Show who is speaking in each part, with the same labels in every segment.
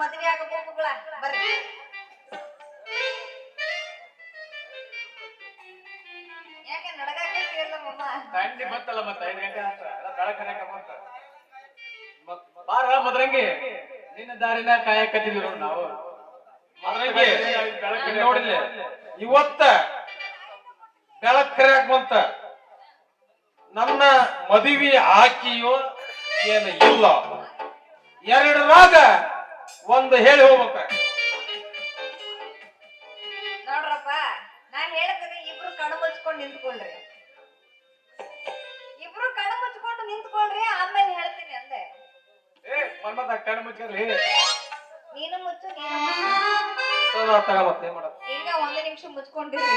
Speaker 1: ಮದುವೆ ಆಗಬೇಕುಗಳ ಬರ್ರಿ.
Speaker 2: ಯಾಕೆ ನಡಗಾಕೆ ಕೇಳಲ್ಲ ತಂಡಿ ಬತ್ತಲ್ಲ ಮತ್ತೆ? ಐದು ಗಂಟೆ ಆತ ಬೆಳಕನಕ ಬಂತ ಬಾರ ಮದ್ರಂಗಿ? ನಿನ್ನ ದಾರಿನ ಕಾಯಕತ್ತಿದ್ವಿ ನೋಡಿ ನಾವು. ಮದ್ರಂಗಿ, ಬೆಳಕಿನ ನೋಡಿಲ್ಲ. ಇವತ್ತ ಬೆಳಕರಿಯಾಕ ಬಂತ. ನಮ್ಮ ಮದುವೆ ಆಕಿಯೋ ಏನು ಇಲ್ಲ. ಎರಡರಾಗ ಒಂದು ಹೇಳಿ ಹೋಗ್ಬೇಕ.
Speaker 1: ನೋಡ್ರಪ್ಪ ನಾ ಹೇಳ್ತೇನೆ ಇಬ್ರು ಕಣ ಮುಚ್ಕೊಂಡು ನಿಂತ್ಕೊಳ್ರಿ ಇಬ್ರು ಕಣ ಮುಚ್ಕೊಂಡು ನಿಂತ್ಕೊಳ್ರಿ ಆಮೇಲೆ ಹೇಳ್ತೀನಿ ಅಂದೆ.
Speaker 2: ಏ ಮನ್ಮತ ಕಣ್ಣು ಮುಚ್ಚಿರ್ಲಿ
Speaker 1: ನೀನು ಮುಚ್ಚು ನೀನು
Speaker 2: ತಗ ಮತ್ತೆ ಏನ್
Speaker 1: ಈಗ ಒಂದು ನಿಮಿಷ ಮುಚ್ಕೊಂಡಿರಿ.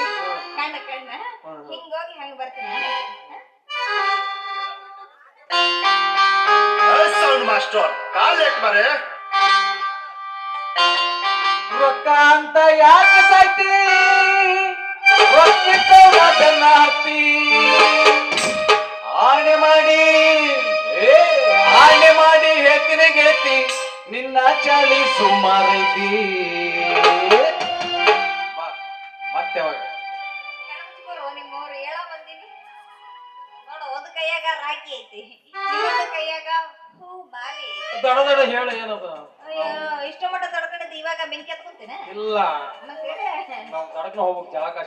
Speaker 1: ಕಣ್ಣ ಕಣ್ಣ.
Speaker 2: ಹಿಂಗ
Speaker 1: ಹಿಂಗೋಗಿ ಹಂಗ ಬರ್ತೀನಿ.
Speaker 3: ಸೌಂಡ್ ಮಾಸ್ಟರ್ ಕಾಲ್ ಏಟ್ ಮಾರೆ?
Speaker 2: ರೊಕ್ಕ ಅಂತ ಯಾಕೆ ಸಾಯ್ತಿ? ಅದನ್ನ ಹತ್ತಿ. ಆಣೆ ಮಾಡಿ ಏ ಆಣೆ ಮಾಡಿ ಹೇಳ್ತೀನಿ ಗೆಳತಿ ನಿನ್ನ ಚಳಿ ಸುಮಾರೈತಿ ಮತ್ತೆ ದಡ ದಡ ಹೇಳ ಏನದ?
Speaker 1: ಇಷ್ಟ ಮಟ್ಟ ತಡ್ಕೊಂಡಿದ್ದು ಇವಾಗ ಬೆಂಕಿ ಹತ್ಕೊಂತೇನೆ
Speaker 2: ಇಲ್ಲ.
Speaker 1: ಮತ್ತೆ
Speaker 2: ನಾವ್ ದಡಕ್ನ ಹೋಗ್ಬೇಕು ಜಳಕ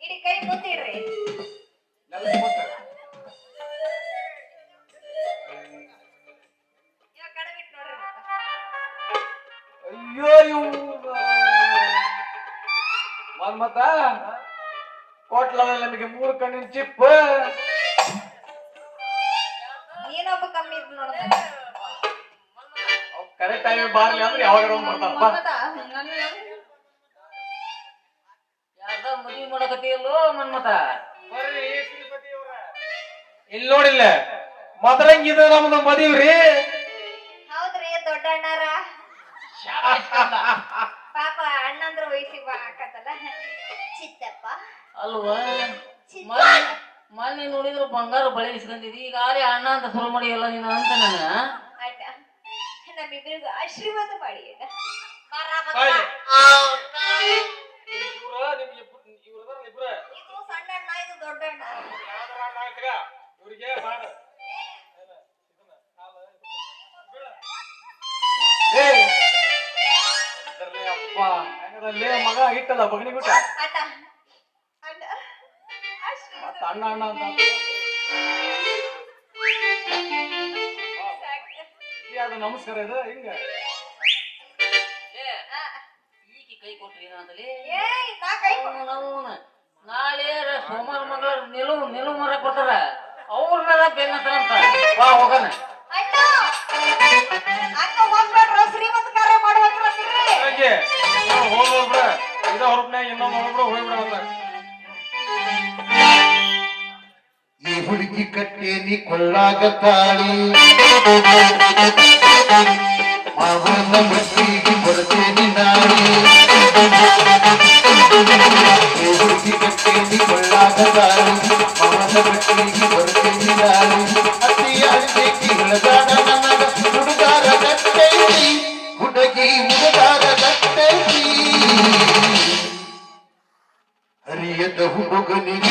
Speaker 1: ಇಡಿ ಕೈ ಮುತ್ತಿಡ್ರಿ ಮತ್ತೆ.
Speaker 2: ಅಯ್ಯೋ ಇವ್ನ. ಮನ್ಮತ ಕೊಟ್ಲಲ್ಲ ನಿಮಗೆ ಮೂರು ಕಣ್ಣಿನ ಚಿಪ್ಪ.
Speaker 1: ಏನೊಬ್ಬ ಕಮ್ಮಿ ಇದ್ ನೋಡ
Speaker 2: ಕರೆಕ್ಟ್ ಟೈಮ್ ಬಾರ್ಲಿ ಅಂದ್ರೆ ಯಾವಾಗ ಒಂದು ಬರ್ತಾರಪ್ಪ
Speaker 4: ಯಾರ್ದ ಮದ್ವಿ ಮಾಡಕತ್ತಿಯಲ್ಲೋ ಮನ್ಮತ
Speaker 2: ಇಲ್ಲಿ ನೋಡಿಲ್ಲ. ಮೊದಲಂಗ ಇದು ನಮ್ದು ಮದಿವ್ರಿ
Speaker 1: ಹೌದ್ರಿ ದೊಡ್ಡ ಅಣ್ಣಾರ. ಪಾಪ ಅಣ್ಣಂದ್ರ ವಯಸ್ಸಿಗೆ ಚಿತ್ತಪ್ಪ.
Speaker 4: ಅಲ್ವಾ? ಮೊನ್ನೆ ನೋಡಿದ್ರು ಬಂಗಾರ ಬಳೆ ಇಸ್ಕೊಂಡಿದ್ದಿ ಈಗ ಆರೇ ಅಣ್ಣ ಅಂತ ಶುರು ಮಾಡಿಯಲ್ಲ ನೀನು ಅಂತ ನಾನು.
Speaker 1: ಇವ್ರು ಆಶೀರ್ವಾದ ಮಾಡಿ. ಇದು ಸಣ್ಣ ಅಣ್ಣ ಇದು ದೊಡ್ಡ ಅಣ್ಣ.
Speaker 2: ಮಗ ಹಿಟ್ಟಲ್ಲ ಬಗಣಿ ಬಿಟ್ಟ?
Speaker 1: ಅಣ್ಣ ಅಣ್ಣ ಆಶೀರ್ವಾದ
Speaker 2: ಅಣ್ಣ ಅಣ್ಣ ಅಂತ. ಇದ್ಯಾವ್ದು ನಮಸ್ಕಾರ ಇದು ಹಿಂಗ.
Speaker 4: ಈಕಿ ಕೈ ಕೊಟ್ರಿ ಏನಂತಲಿ?
Speaker 1: ಏ ನಾ ಕೈ ಕೊ-
Speaker 4: ನಾವು ನಾಳೆ ರ- ಸೋಮವಾರ ಮಂಗಳವಾರ ನಿಲುವು ನಿಲುವು ಮರಕ್ ಬರ್ತಾರ ಅವ್ರನ್ನೆಲ್ಲ ಅಂತ ಬಾ ಹೋಗೋಣ.
Speaker 2: ಹೋಗ್ಬಿಡ. ಇದ ಹೊರಪ್ನ್ಯಾಗ ಇನ್ನೊಂದು ಹೊರಬಿಡ ಹೋಗ್ಬಿಡ
Speaker 3: ಹುಡುಗಿ ಕಟ್ಟೇನಿ ಕೊಳ್ಳಾಗ ತಾಳಿ ಮಾವನ ಮಟ್ಟಿಗೆ ಬರ್ತೇನಿ ನಾಳಿ ಈ ಹುಡುಗಿ ಕಟ್ಟೇನಿ ಕೊಳ್ಳಾಗ ತಾಳಿ ಮಾವನ ಮಟ್ಟಿಗೆ ಬರ್ತೇನಿ ನಾಳಿ ಅತಿ ಅಳ್ಬೇಕಿ ಹಿಳದಾಡ ನನಗ ಹುಡುಗಾರ ಕಟ್ಟೈತಿ ಹುಡುಗಿ ಹುಡುಗಾರ ಕಟ್ಟೈತಿ ಹರಿಯದ ಹುಡುಗನಿಗೆ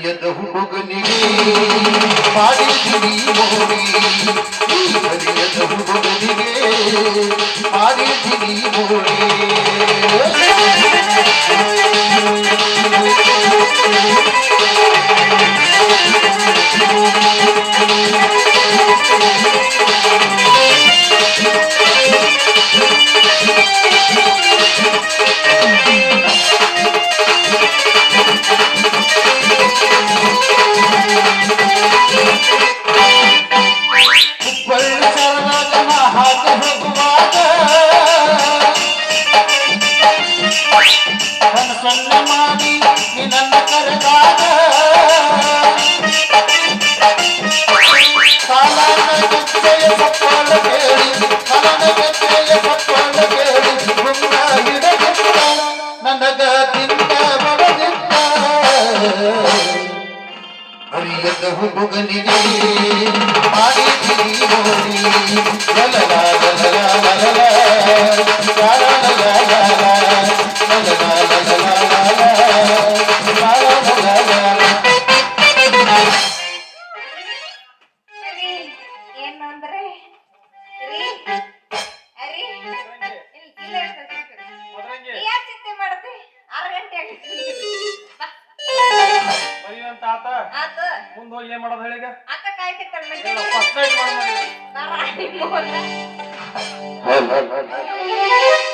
Speaker 3: ಹರಿಯದ ಹುಡುಗನಿಗೆ ಮಾಡಿದ್ದೀನಿ ಮೋಡಿ ಈ ಹರಿಯದ ಹುಡುಗನಿಗೆ ಮಾಡಿದ್ದೀನಿ ಮೋಡಿ
Speaker 1: la la
Speaker 3: la la ಆತ? ಹೋಗಿ ಏನ್ ಮಾಡೋದು ಹೇಳಿಗ
Speaker 1: ಅಕ್ಕ ಕಾಯಿ
Speaker 3: ಫಸ್ಟ್